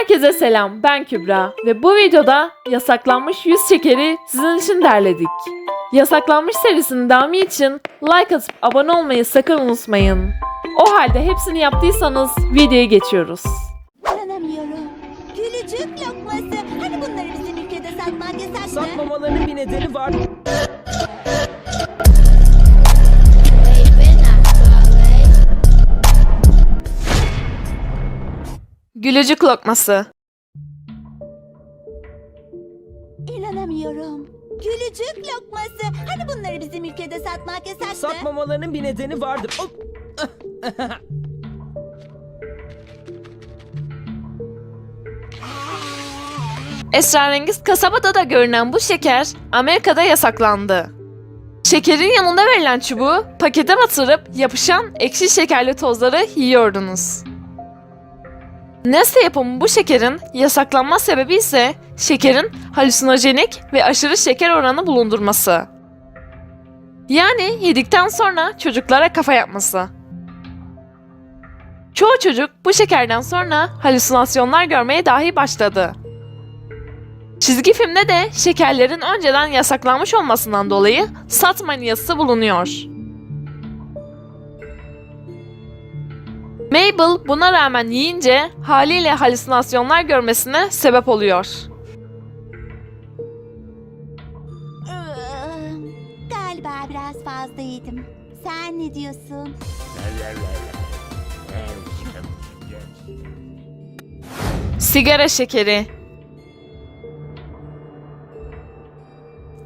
Herkese selam, ben Kübra ve bu videoda yasaklanmış yüz şekeri sizin için derledik. Yasaklanmış serisinin devamı için like atıp abone olmayı sakın unutmayın. O halde hepsini yaptıysanız videoya geçiyoruz. İnanamıyorum. Gülücük lokması. Hani bunları bizim ülkede satmak yasaktı? Satmamalarının bir nedeni var. Gülücük lokması. İnanamıyorum. Gülücük lokması. Hani bunları bizim ülkede satmak yasaktı? Satmamalarının bir nedeni vardır. Hop. Esrarengiz kasabada da görünen bu şeker Amerika'da yasaklandı. Şekerin yanında verilen çubuğu pakete batırıp yapışan ekşi şekerli tozları yiyordunuz. Nesle yapımı bu şekerin yasaklanma sebebi ise şekerin halüsinojenik ve aşırı şeker oranı bulundurması. Yani yedikten sonra çocuklara kafa yapması. Çoğu çocuk bu şekerden sonra halüsinasyonlar görmeye dahi başladı. Çizgi filmde de şekerlerin önceden yasaklanmış olmasından dolayı sat maniyası bulunuyor. Mabel buna rağmen yiyince haliyle halüsinasyonlar görmesine sebep oluyor. Iı, Galiba biraz fazla yedim. Sen ne diyorsun? Sigara şekeri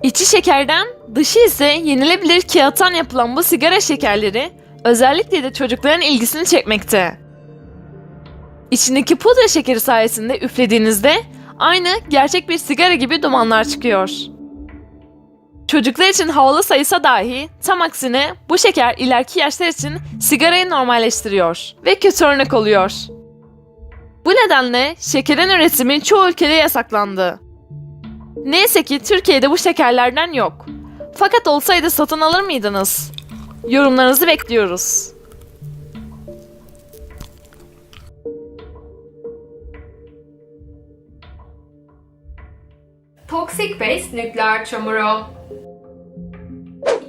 İçi şekerden, dışı ise yenilebilir kağıttan yapılan bu sigara şekerleri özellikle de çocukların ilgisini çekmekte. İçindeki pudra şekeri sayesinde üflediğinizde aynı gerçek bir sigara gibi dumanlar çıkıyor. Çocuklar için havalı sayısa dahi tam aksine bu şeker ileriki yaşlar için sigarayı normalleştiriyor ve kötü örnek oluyor. Bu nedenle şekerin üretimi çoğu ülkede yasaklandı. Neyse ki Türkiye'de bu şekerlerden yok. Fakat olsaydı satın alır mıydınız? Yorumlarınızı bekliyoruz. Toxic Waste nükleer çamuru.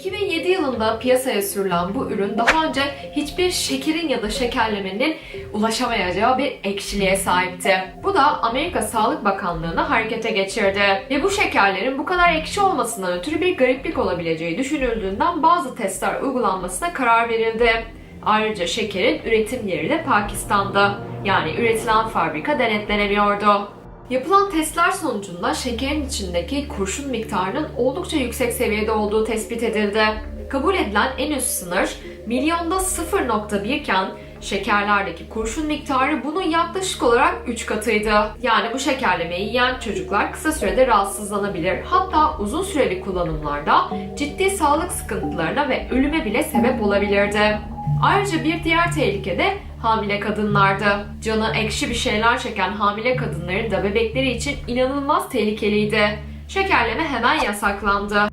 2007 yılında piyasaya sürülen bu ürün daha önce hiçbir şekerin ya da şekerlemenin ulaşamayacağı bir ekşiliğe sahipti. Bu da Amerika Sağlık Bakanlığı'nı harekete geçirdi. Ve bu şekerlerin bu kadar ekşi olmasından ötürü bir gariplik olabileceği düşünüldüğünden bazı testler uygulanmasına karar verildi. Ayrıca şekerin üretim yeri de Pakistan'da. Yani üretilen fabrika denetlenemiyordu. Yapılan testler sonucunda şekerin içindeki kurşun miktarının oldukça yüksek seviyede olduğu tespit edildi. Kabul edilen en üst sınır milyonda 0.1 iken şekerlerdeki kurşun miktarı bunun yaklaşık olarak 3 katıydı. Yani bu şekerlemeyi yiyen çocuklar kısa sürede rahatsızlanabilir. Hatta uzun süreli kullanımlarda ciddi sağlık sıkıntılarına ve ölüme bile sebep olabilirdi. Ayrıca bir diğer tehlike de hamile kadınlardı. Canı ekşi bir şeyler çeken hamile kadınların da bebekleri için inanılmaz tehlikeliydi. Şekerleme hemen yasaklandı.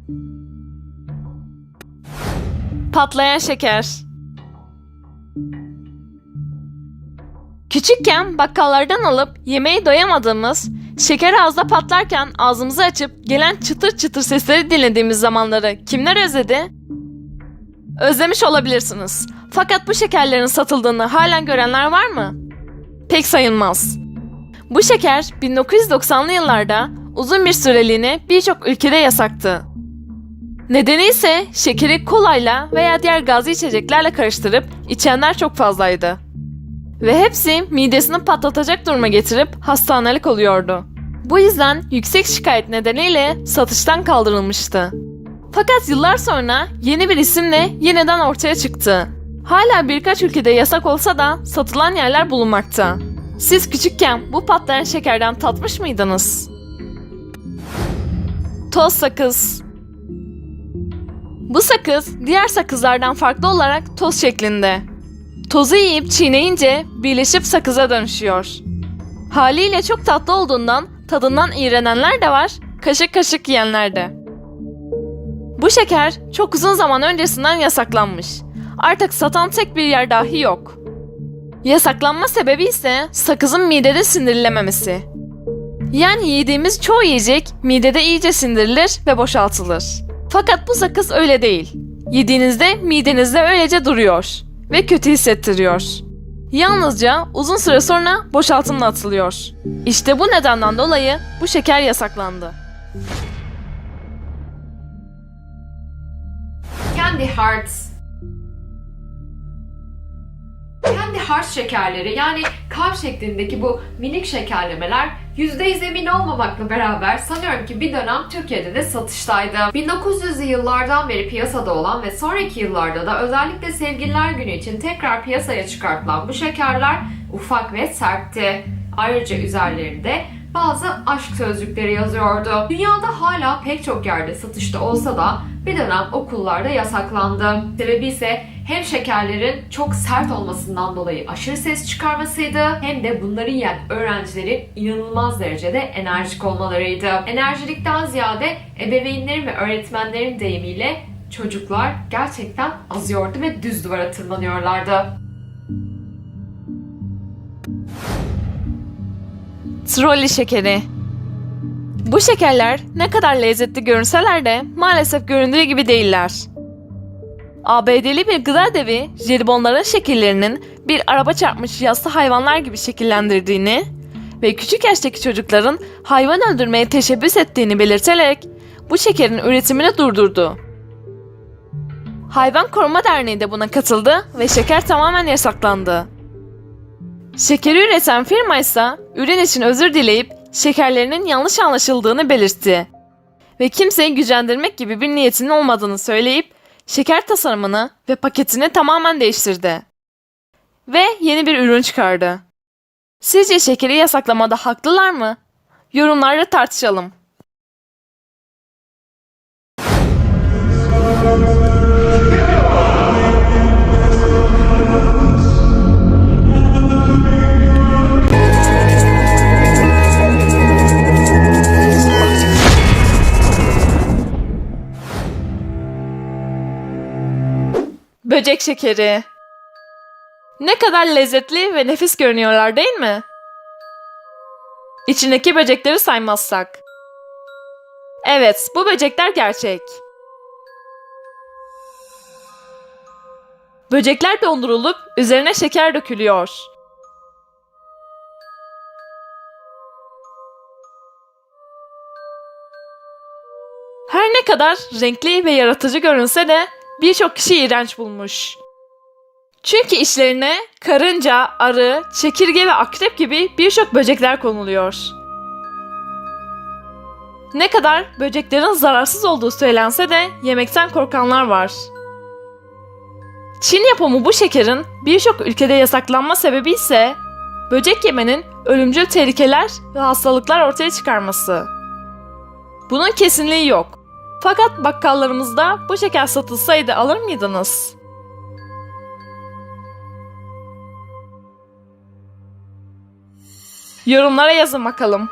Patlayan şeker. Küçükken bakkallardan alıp yemeği doyamadığımız, şeker ağızda patlarken ağzımızı açıp gelen çıtır çıtır sesleri dinlediğimiz zamanları kimler özledi? Özlemiş olabilirsiniz. Fakat bu şekerlerin satıldığını halen görenler var mı? Pek sayılmaz. Bu şeker 1990'lı yıllarda uzun bir süreliğine birçok ülkede yasaktı. Nedeni ise şekeri kolayla veya diğer gazlı içeceklerle karıştırıp içenler çok fazlaydı. Ve hepsi midesini patlatacak duruma getirip hastanelik oluyordu. Bu yüzden yüksek şikayet nedeniyle satıştan kaldırılmıştı. Fakat yıllar sonra yeni bir isimle yeniden ortaya çıktı. Hala birkaç ülkede yasak olsa da satılan yerler bulunmakta. Siz küçükken bu patlayan şekerden tatmış mıydınız? Toz sakız Bu sakız diğer sakızlardan farklı olarak toz şeklinde. Tozu yiyip çiğneyince birleşip sakıza dönüşüyor. Haliyle çok tatlı olduğundan tadından iğrenenler de var, kaşık kaşık yiyenler de. Bu şeker çok uzun zaman öncesinden yasaklanmış. Artık satan tek bir yer dahi yok. Yasaklanma sebebi ise sakızın midede sindirilememesi. Yani yediğimiz çoğu yiyecek midede iyice sindirilir ve boşaltılır. Fakat bu sakız öyle değil. Yediğinizde midenizde öylece duruyor ve kötü hissettiriyor. Yalnızca uzun süre sonra boşaltımla atılıyor. İşte bu nedenden dolayı bu şeker yasaklandı. Candy Hearts Candy Hearts şekerleri yani kalp şeklindeki bu minik şekerlemeler %100 emin olmamakla beraber sanıyorum ki bir dönem Türkiye'de de satıştaydı. 1900'lü yıllardan beri piyasada olan ve sonraki yıllarda da özellikle Sevgililer Günü için tekrar piyasaya çıkartılan bu şekerler ufak ve sertti. Ayrıca üzerlerinde bazı aşk sözcükleri yazıyordu. Dünyada hala pek çok yerde satışta olsa da bir dönem okullarda yasaklandı. Sebebi ise hem şekerlerin çok sert olmasından dolayı aşırı ses çıkarmasıydı hem de bunları yiyen öğrencilerin inanılmaz derecede enerjik olmalarıydı. Enerjilikten ziyade ebeveynlerin ve öğretmenlerin deyimiyle çocuklar gerçekten azıyordu ve düz duvara tırmanıyorlardı. Trolli şekeri. Bu şekerler ne kadar lezzetli görünseler de maalesef göründüğü gibi değiller. ABD'li bir gıda devi jelibonların şekillerinin bir araba çarpmış yassı hayvanlar gibi şekillendirdiğini ve küçük yaştaki çocukların hayvan öldürmeye teşebbüs ettiğini belirterek bu şekerin üretimini durdurdu. Hayvan Koruma Derneği de buna katıldı ve şeker tamamen yasaklandı. Şekeri üreten firma ise ürün için özür dileyip şekerlerinin yanlış anlaşıldığını belirtti. Ve kimseyi gücendirmek gibi bir niyetinin olmadığını söyleyip şeker tasarımını ve paketini tamamen değiştirdi. Ve yeni bir ürün çıkardı. Sizce şekeri yasaklamada haklılar mı? Yorumlarda tartışalım. Böcek şekeri. Ne kadar lezzetli ve nefis görünüyorlar değil mi? İçindeki böcekleri saymazsak. Evet, bu böcekler gerçek. Böcekler dondurulup üzerine şeker dökülüyor. Her ne kadar renkli ve yaratıcı görünse de birçok kişi iğrenç bulmuş. Çünkü işlerine karınca, arı, çekirge ve akrep gibi birçok böcekler konuluyor. Ne kadar böceklerin zararsız olduğu söylense de yemekten korkanlar var. Çin yapımı bu şekerin birçok ülkede yasaklanma sebebi ise böcek yemenin ölümcül tehlikeler ve hastalıklar ortaya çıkarması. Bunun kesinliği yok. Fakat bakkallarımızda bu şeker satılsaydı alır mıydınız? Yorumlara yazın bakalım.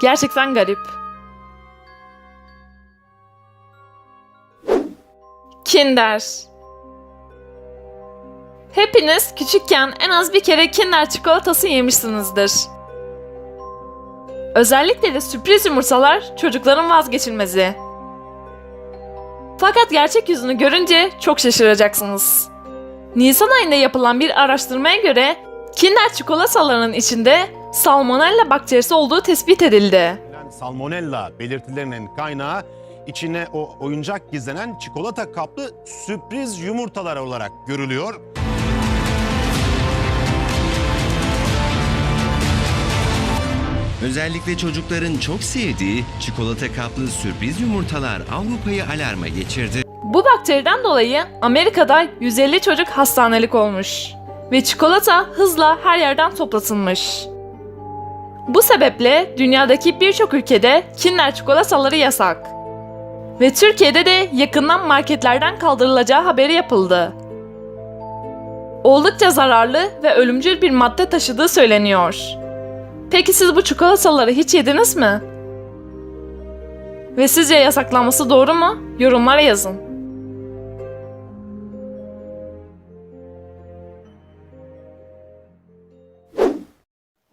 Gerçekten garip. Kinder. Hepiniz küçükken en az bir kere Kinder çikolatası yemişsinizdir. Özellikle de sürpriz yumurtalar çocukların vazgeçilmezi. Fakat gerçek yüzünü görünce çok şaşıracaksınız. Nisan ayında yapılan bir araştırmaya göre Kinder çikolatalarının içinde salmonella bakterisi olduğu tespit edildi. Salmonella belirtilerinin kaynağı içine o oyuncak gizlenen çikolata kaplı sürpriz yumurtalar olarak görülüyor. Özellikle çocukların çok sevdiği çikolata kaplı sürpriz yumurtalar Avrupa'yı alarma geçirdi. Bu bakteriden dolayı Amerika'da 150 çocuk hastanelik olmuş ve çikolata hızla her yerden toplatılmış. Bu sebeple dünyadaki birçok ülkede Kinder çikolataları yasak. Ve Türkiye'de de yakından marketlerden kaldırılacağı haberi yapıldı. Oldukça zararlı ve ölümcül bir madde taşıdığı söyleniyor. Peki siz bu çikolataları hiç yediniz mi? Ve sizce yasaklanması doğru mu? Yorumlara yazın.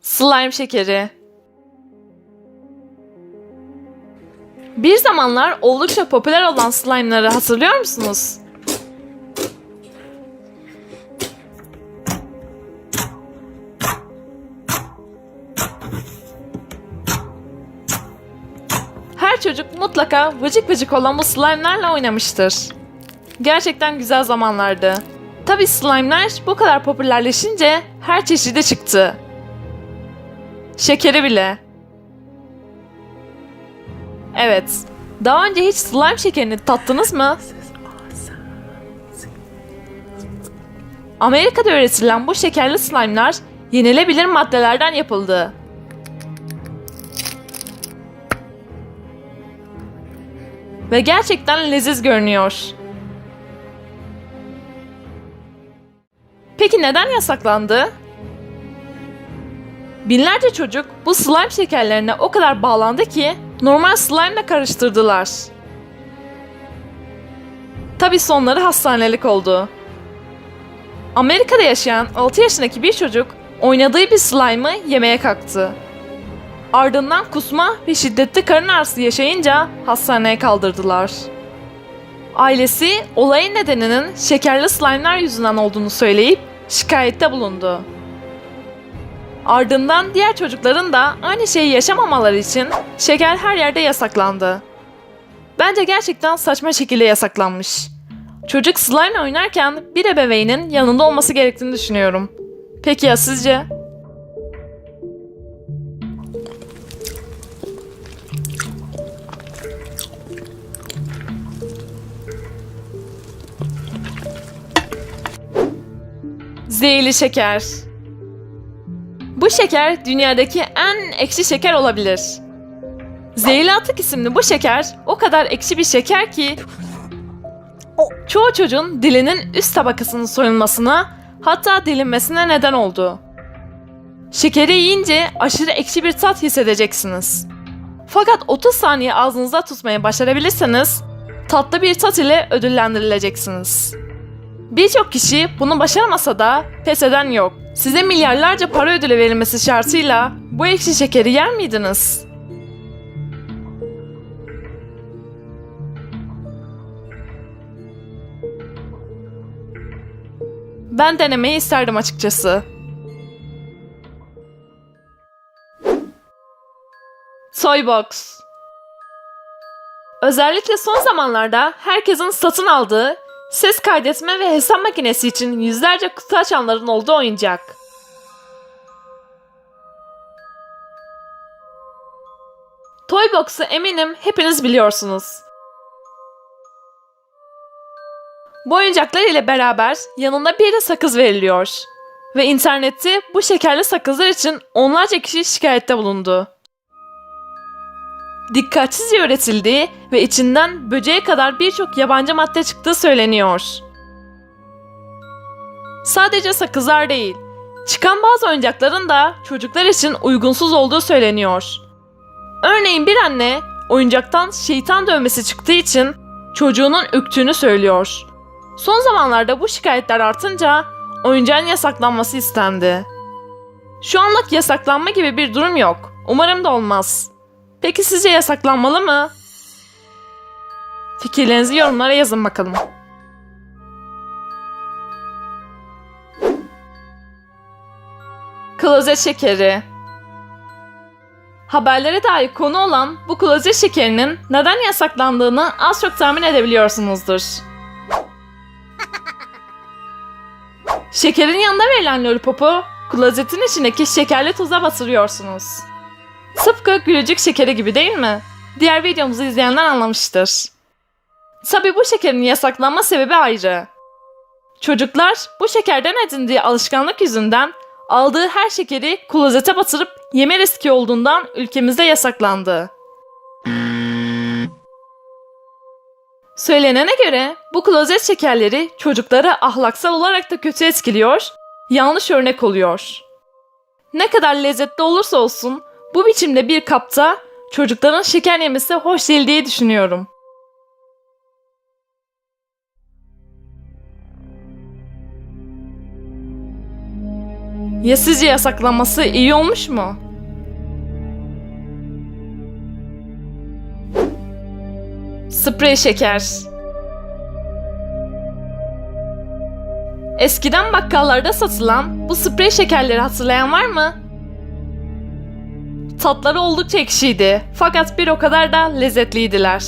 Slime şekeri Bir zamanlar oldukça popüler olan slime'ları hatırlıyor musunuz? Çocuk mutlaka vıcık vıcık olan bu slime'larla oynamıştır. Gerçekten güzel zamanlardı. Tabi slime'lar bu kadar popülerleşince her çeşidi çıktı. Şekeri bile. Evet. Daha önce hiç slime şekerini tattınız mı? Amerika'da üretilen bu şekerli slime'lar yenilebilir maddelerden yapıldı. Ve gerçekten leziz görünüyor. Peki neden yasaklandı? Binlerce çocuk bu slime şekerlerine o kadar bağlandı ki normal slime ile karıştırdılar. Tabi sonları hastanelik oldu. Amerika'da yaşayan 6 yaşındaki bir çocuk oynadığı bir slime'ı yemeye kalktı. Ardından kusma ve şiddetli karın ağrısı yaşayınca hastaneye kaldırdılar. Ailesi olayın nedeninin şekerli slime'lar yüzünden olduğunu söyleyip şikayette bulundu. Ardından diğer çocukların da aynı şeyi yaşamamaları için şeker her yerde yasaklandı. Bence gerçekten saçma şekilde yasaklanmış. Çocuk slime oynarken bir ebeveynin yanında olması gerektiğini düşünüyorum. Peki ya sizce? Zehirli şeker. Bu şeker dünyadaki en ekşi şeker olabilir. Zehirli atık isimli bu şeker o kadar ekşi bir şeker ki çoğu çocuğun dilinin üst tabakasının soyulmasına hatta delinmesine neden oldu. Şekeri yiyince aşırı ekşi bir tat hissedeceksiniz. Fakat 30 saniye ağzınızda tutmayı başarabilirseniz tatlı bir tat ile ödüllendirileceksiniz. Birçok kişi bunu başaramasa da pes eden yok. Size milyarlarca para ödülü verilmesi şartıyla bu ekşi şekeri yer miydiniz? Ben denemeyi isterdim açıkçası. Toybox Özellikle son zamanlarda herkesin satın aldığı, ses kaydetme ve hesap makinesi için yüzlerce kutu açanların olduğu oyuncak. Toybox'u eminim hepiniz biliyorsunuz. Bu oyuncaklar ile beraber yanında bir de sakız veriliyor. Ve internette bu şekerli sakızlar için onlarca kişi şikayette bulundu. Dikkatsizce üretildiği ve içinden böceğe kadar birçok yabancı madde çıktığı söyleniyor. Sadece sakızlar değil, çıkan bazı oyuncakların da çocuklar için uygunsuz olduğu söyleniyor. Örneğin bir anne oyuncaktan şeytan dövmesi çıktığı için çocuğunun öktüğünü söylüyor. Son zamanlarda bu şikayetler artınca oyuncağın yasaklanması istendi. Şu anlık yasaklanma gibi bir durum yok. Umarım da olmaz. Peki sizce yasaklanmalı mı? Fikirlerinizi yorumlara yazın bakalım. Klozet şekeri Haberlere dair konu olan bu klozet şekerinin neden yasaklandığını az çok tahmin edebiliyorsunuzdur. Şekerin yanında verilen lollipopu klozetin içindeki şekerli tuza batırıyorsunuz. Tıpkı gülücük şekeri gibi değil mi? Diğer videomuzu izleyenler anlamıştır. Tabi bu şekerin yasaklanma sebebi ayrı. Çocuklar bu şekerden edindiği alışkanlık yüzünden aldığı her şekeri klozete batırıp yeme riski olduğundan ülkemizde yasaklandı. Söylenene göre bu klozet şekerleri çocukları ahlaksal olarak da kötü etkiliyor, yanlış örnek oluyor. Ne kadar lezzetli olursa olsun bu biçimde bir kapta çocukların şeker yemesi hoş değil diye düşünüyorum. Ya sizce yasaklanması iyi olmuş mu? Sprey şeker. Eskiden bakkallarda satılan bu sprey şekerleri hatırlayan var mı? Tatları oldukça ekşiydi fakat bir o kadar da lezzetliydiler.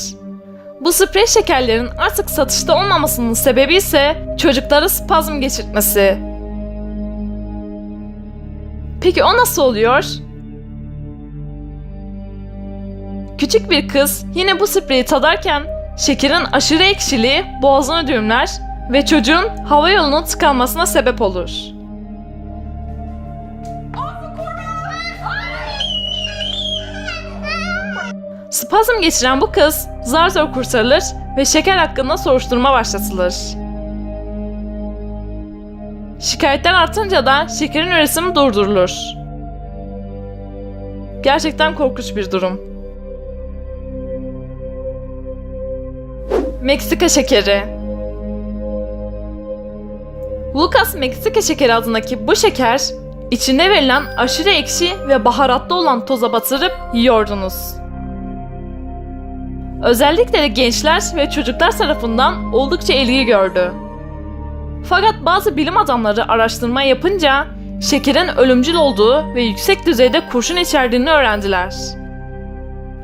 Bu sprey şekerlerin artık satışta olmamasının sebebi ise çocuklara spazm geçirtmesi. Peki o nasıl oluyor? Küçük bir kız yine bu spreyi tadarken şekerin aşırı ekşiliği boğazını düğümler ve çocuğun hava yolunun tıkanmasına sebep olur. Spazm geçiren bu kız zar zor kurtarılır ve şeker hakkında soruşturma başlatılır. Şikayetler artınca da şekerin üretimi durdurulur. Gerçekten korkunç bir durum. Meksika şekeri Lucas Meksika şekeri adındaki bu şeker, içinde verilen aşırı ekşi ve baharatlı olan toza batırıp yiyordunuz. Özellikle de gençler ve çocuklar tarafından oldukça ilgi gördü. Fakat bazı bilim adamları araştırma yapınca şekerin ölümcül olduğu ve yüksek düzeyde kurşun içerdiğini öğrendiler.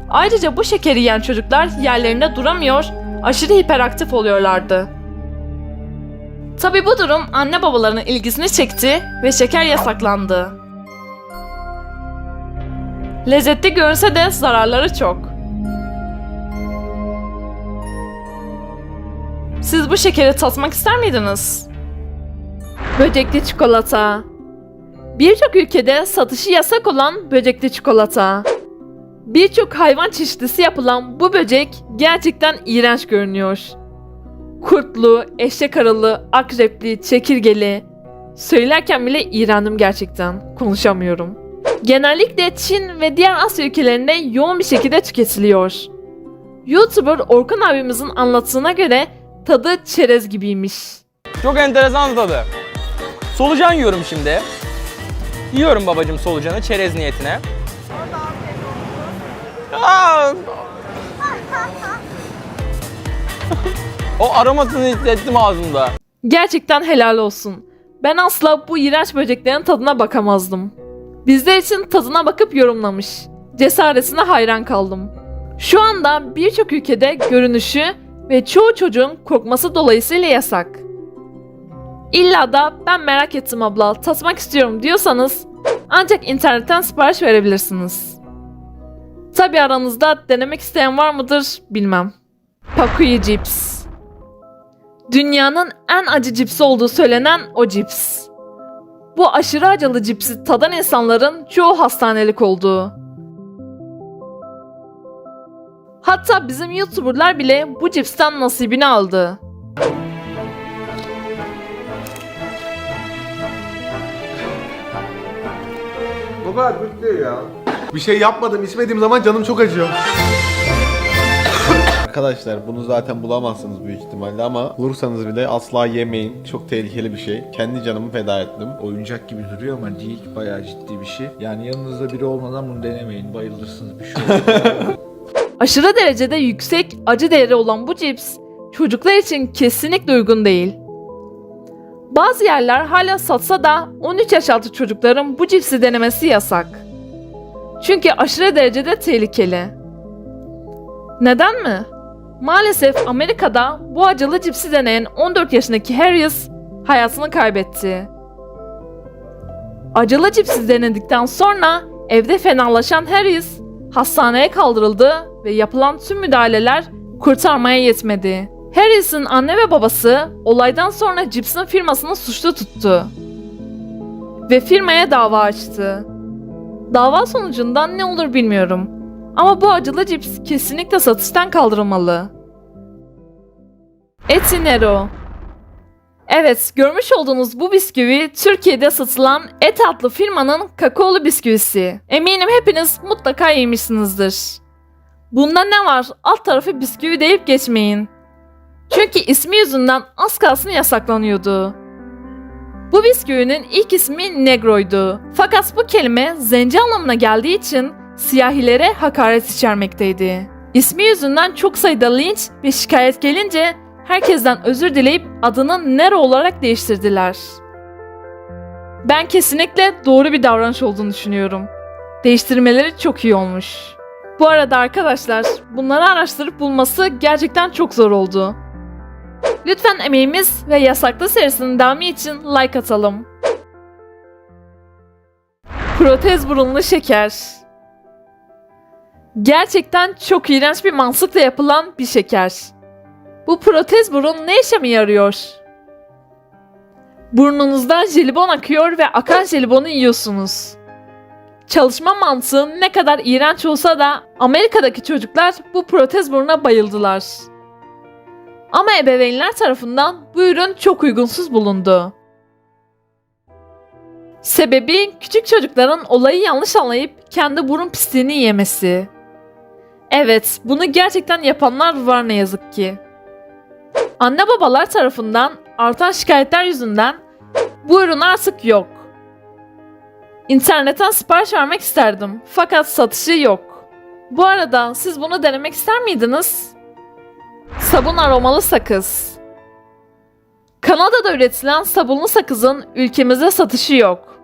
Ayrıca bu şekeri yiyen çocuklar yerlerinde duramıyor, aşırı hiperaktif oluyorlardı. Tabi bu durum anne babaların ilgisini çekti ve şeker yasaklandı. Lezzetli görünse de zararları çok. Siz bu şekeri tatmak ister miydiniz? Böcekli çikolata. Birçok ülkede satışı yasak olan böcekli çikolata. Birçok hayvan çeşitlisi yapılan bu böcek gerçekten iğrenç görünüyor. Kurtlu, eşek arılı, akrepli, çekirgeli. Söylerken bile iğrendim gerçekten. Konuşamıyorum. Genellikle Çin ve diğer Asya ülkelerinde yoğun bir şekilde tüketiliyor. YouTuber Orkun abimizin anlattığına göre tadı çerez gibiymiş. Çok enteresan tadı. Solucan yiyorum şimdi. Yiyorum babacım solucanı çerez niyetine. Aa! o aromasını hissettim ağzımda. Gerçekten helal olsun. Ben asla bu iğrenç böceklerin tadına bakamazdım. Bizler için tadına bakıp yorumlamış. Cesaretine hayran kaldım. Şu anda birçok ülkede görünüşü ve çoğu çocuğun korkması dolayısıyla yasak. İlla da ben merak ettim abla, tatmak istiyorum diyorsanız ancak internetten sipariş verebilirsiniz. Tabi aranızda denemek isteyen var mıdır bilmem. Pakuyi Cips Dünyanın en acı cipsi olduğu söylenen o cips. Bu aşırı acılı cipsi tadan insanların çoğu hastanelik oldu. Hatta bizim YouTuber'lar bile bu cipsten nasibini aldı. Bu kadar değil ya. Bir şey yapmadım, içmediğim zaman canım çok acıyor. Arkadaşlar bunu zaten bulamazsınız büyük ihtimalle ama bulursanız bile asla yemeyin. Çok tehlikeli bir şey. Kendi canımı feda ettim. oyuncak gibi duruyor ama değil. Bayağı ciddi bir şey. Yani yanınızda biri olmadan bunu denemeyin. Bayılırsınız bir şey olur. Aşırı derecede yüksek acı değeri olan bu cips çocuklar için kesinlikle uygun değil. Bazı yerler hala satsa da 13 yaş altı çocukların bu cipsi denemesi yasak. Çünkü aşırı derecede tehlikeli. Neden mi? Maalesef Amerika'da bu acılı cipsi deneyen 14 yaşındaki Harris hayatını kaybetti. Acılı cipsi denedikten sonra evde fenalaşan Harris hastaneye kaldırıldı ve yapılan tüm müdahaleler kurtarmaya yetmedi. Harris'in anne ve babası olaydan sonra cipsin firmasını suçlu tuttu. Ve firmaya dava açtı. Dava sonucunda ne olur bilmiyorum. Ama bu acılı cips kesinlikle satıştan kaldırılmalı. Etinero Evet, görmüş olduğunuz bu bisküvi Türkiye'de satılan Et adlı firmanın kakaolu bisküvisi. Eminim hepiniz mutlaka yemişsinizdir. Bunda ne var? Alt tarafı bisküvi deyip geçmeyin. Çünkü ismi yüzünden az kalsın yasaklanıyordu. Bu bisküvinin ilk ismi Negro'ydu. Fakat bu kelime zenci anlamına geldiği için siyahilere hakaret içermekteydi. İsmi yüzünden çok sayıda linç ve şikayet gelince herkesten özür dileyip adını Nero olarak değiştirdiler. Ben kesinlikle doğru bir davranış olduğunu düşünüyorum. Değiştirmeleri çok iyi olmuş. Bu arada arkadaşlar bunları araştırıp bulması gerçekten çok zor oldu. Lütfen emeğimiz ve yasaklı serisinin devamı için like atalım. Protez burunlu şeker. Gerçekten çok iğrenç bir mantıkla yapılan bir şeker. Bu protez burun ne işe mi yarıyor? Burnunuzdan jelibon akıyor ve akan jelibonu yiyorsunuz. Çalışma mantığı ne kadar iğrenç olsa da Amerika'daki çocuklar bu protez buruna bayıldılar. Ama ebeveynler tarafından bu ürün çok uygunsuz bulundu. Sebebi küçük çocukların olayı yanlış anlayıp kendi burun pisliğini yemesi. Evet, bunu gerçekten yapanlar var ne yazık ki. Anne babalar tarafından artan şikayetler yüzünden bu ürün artık yok. İnternetten sipariş vermek isterdim fakat satışı yok. Bu arada siz bunu denemek ister miydiniz? Sabun aromalı sakız. Kanada'da üretilen sabunlu sakızın ülkemizde satışı yok.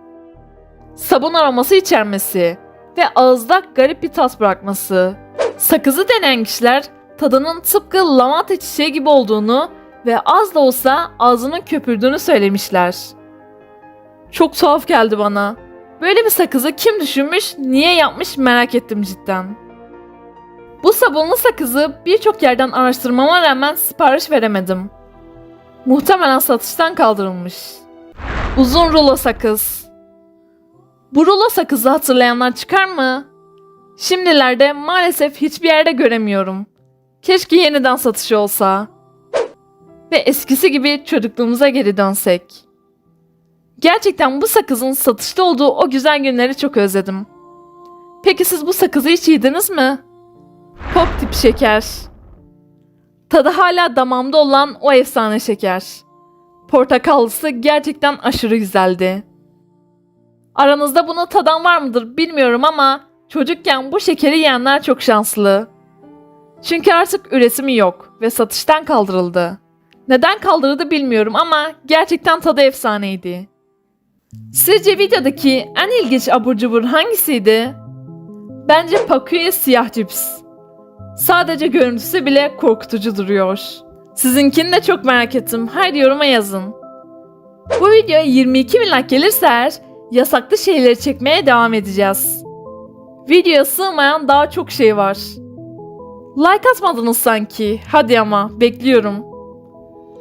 Sabun aroması içermesi ve ağızda garip bir tat bırakması. Sakızı deneyen kişiler tadının tıpkı lavanta çiçeği gibi olduğunu ve az da olsa ağzının köpürdüğünü söylemişler. Çok tuhaf geldi bana. Böyle bir sakızı kim düşünmüş, niye yapmış merak ettim cidden. Bu sabunlu sakızı birçok yerden araştırmama rağmen sipariş veremedim. Muhtemelen satıştan kaldırılmış. Uzun rulo sakız. Bu rulo sakızı hatırlayanlar çıkar mı? Şimdilerde maalesef hiçbir yerde göremiyorum. Keşke yeniden satışı olsa. Ve eskisi gibi çocukluğumuza geri dönsek. Gerçekten bu sakızın satışta olduğu o güzel günleri çok özledim. Peki siz bu sakızı hiç yediniz mi? Pop tip şeker. Tadı hala damağımda olan o efsane şeker. Portakallısı gerçekten aşırı güzeldi. Aranızda bunu tadan var mıdır bilmiyorum ama çocukken bu şekeri yiyenler çok şanslı. Çünkü artık üretimi yok ve satıştan kaldırıldı. Neden kaldırıldı bilmiyorum ama gerçekten tadı efsaneydi. Sizce videodaki en ilginç abur cubur hangisiydi? Bence Pakuya siyah cips. Sadece görüntüsü bile korkutucu duruyor. Sizinkini de çok merak ettim. Haydi yoruma yazın. Bu videoya 22 bin like gelirse eğer yasaklı şeyleri çekmeye devam edeceğiz. Videoya sığmayan daha çok şey var. Like atmadınız sanki. Hadi ama bekliyorum.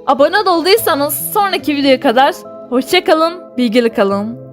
Abone olduysanız sonraki videoya kadar hoşçakalın, bilgili kalın.